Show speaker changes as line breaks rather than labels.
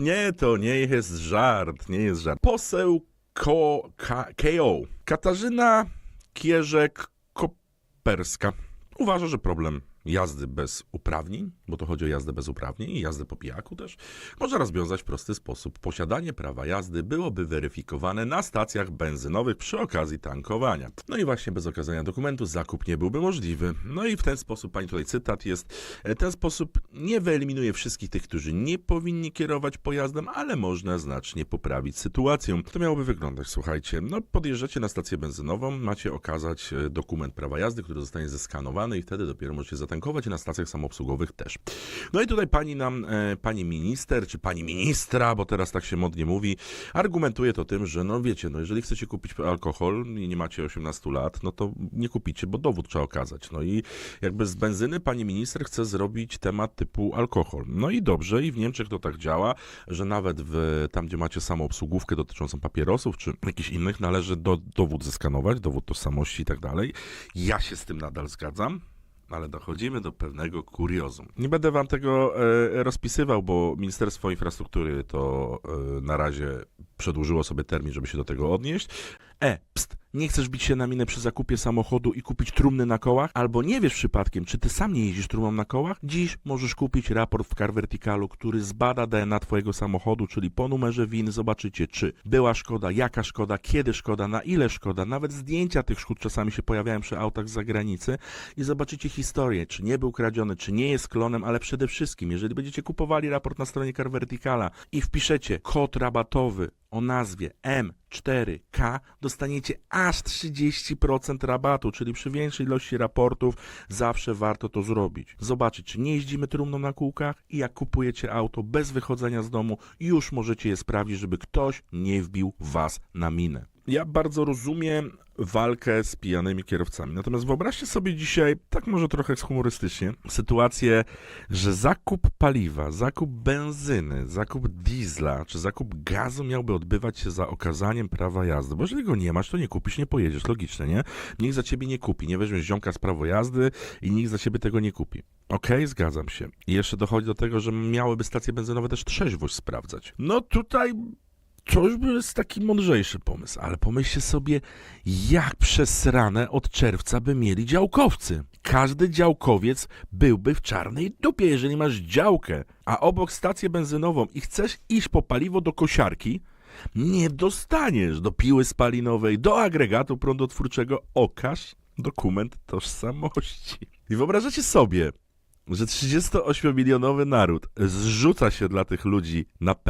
Nie, to nie jest żart, nie jest żart. Poseł Ko, K, KO. Katarzyna Kierzek-Koperska uważa, że problem jazdy bez uprawnień, bo to chodzi o jazdę bez uprawnień i jazdę po pijaku też, można rozwiązać w prosty sposób. Posiadanie prawa jazdy byłoby weryfikowane na stacjach benzynowych przy okazji tankowania. No i właśnie bez okazania dokumentu zakup nie byłby możliwy. No i w ten sposób, pani tutaj cytat jest, e, ten sposób nie wyeliminuje wszystkich tych, którzy nie powinni kierować pojazdem, ale można znacznie poprawić sytuację. To miałoby wyglądać, słuchajcie, no podjeżdżacie na stację benzynową, macie okazać e, dokument prawa jazdy, który zostanie zeskanowany i wtedy dopiero możecie zatankować i na stacjach samoobsługowych też. No i tutaj pani nam, e, pani minister, czy pani ministra, bo teraz tak się modnie mówi, argumentuje to tym, że no wiecie, no jeżeli chcecie kupić alkohol i nie macie 18 lat, no to nie kupicie, bo dowód trzeba okazać. No i jakby z benzyny pani minister chce zrobić temat typu alkohol. No i dobrze, i w Niemczech to tak działa, że nawet w, tam, gdzie macie samoobsługówkę dotyczącą papierosów, czy jakichś innych, należy do, dowód zeskanować, dowód tożsamości i tak dalej. Ja się z tym nadal zgadzam. Ale dochodzimy do pewnego kuriozum. Nie będę wam tego e, rozpisywał, bo Ministerstwo Infrastruktury to e, na razie przedłużyło sobie termin, żeby się do tego odnieść. E, pst, nie chcesz bić się na minę przy zakupie samochodu i kupić trumny na kołach? Albo nie wiesz przypadkiem, czy ty sam nie jeździsz trumną na kołach? Dziś możesz kupić raport w Car Verticalu, który zbada DNA twojego samochodu, czyli po numerze WIN zobaczycie, czy była szkoda, jaka szkoda, kiedy szkoda, na ile szkoda. Nawet zdjęcia tych szkód czasami się pojawiają przy autach z zagranicy i zobaczycie historię, czy nie był kradziony, czy nie jest klonem, ale przede wszystkim, jeżeli będziecie kupowali raport na stronie Car Verticala i wpiszecie kod rabatowy o nazwie M4K, dostaniecie aż 30% rabatu, czyli przy większej ilości raportów zawsze warto to zrobić. Zobaczyć, czy nie jeździmy trumną na kółkach i jak kupujecie auto bez wychodzenia z domu, już możecie je sprawdzić, żeby ktoś nie wbił was na minę. Ja bardzo rozumiem walkę z pijanymi kierowcami. Natomiast wyobraźcie sobie dzisiaj, tak może trochę humorystycznie, sytuację, że zakup paliwa, zakup benzyny, zakup diesla czy zakup gazu miałby odbywać się za okazaniem prawa jazdy. Bo jeżeli go nie masz, to nie kupisz, nie pojedziesz. Logiczne, nie? Nikt za ciebie nie kupi. Nie weźmiesz ziomka z prawo jazdy i nikt za ciebie tego nie kupi. Okej, zgadzam się. I jeszcze dochodzi do tego, że miałyby stacje benzynowe też trzeźwość sprawdzać. No tutaj to już by jest taki mądrzejszy pomysł, ale pomyślcie sobie, jak przesrane od czerwca by mieli działkowcy. Każdy działkowiec byłby w czarnej dupie, jeżeli masz działkę, a obok stację benzynową i chcesz iść po paliwo do kosiarki, nie dostaniesz do piły spalinowej, do agregatu prądotwórczego. Okaż dokument tożsamości. I wyobrażacie sobie, że 38-milionowy naród zrzuca się dla tych ludzi na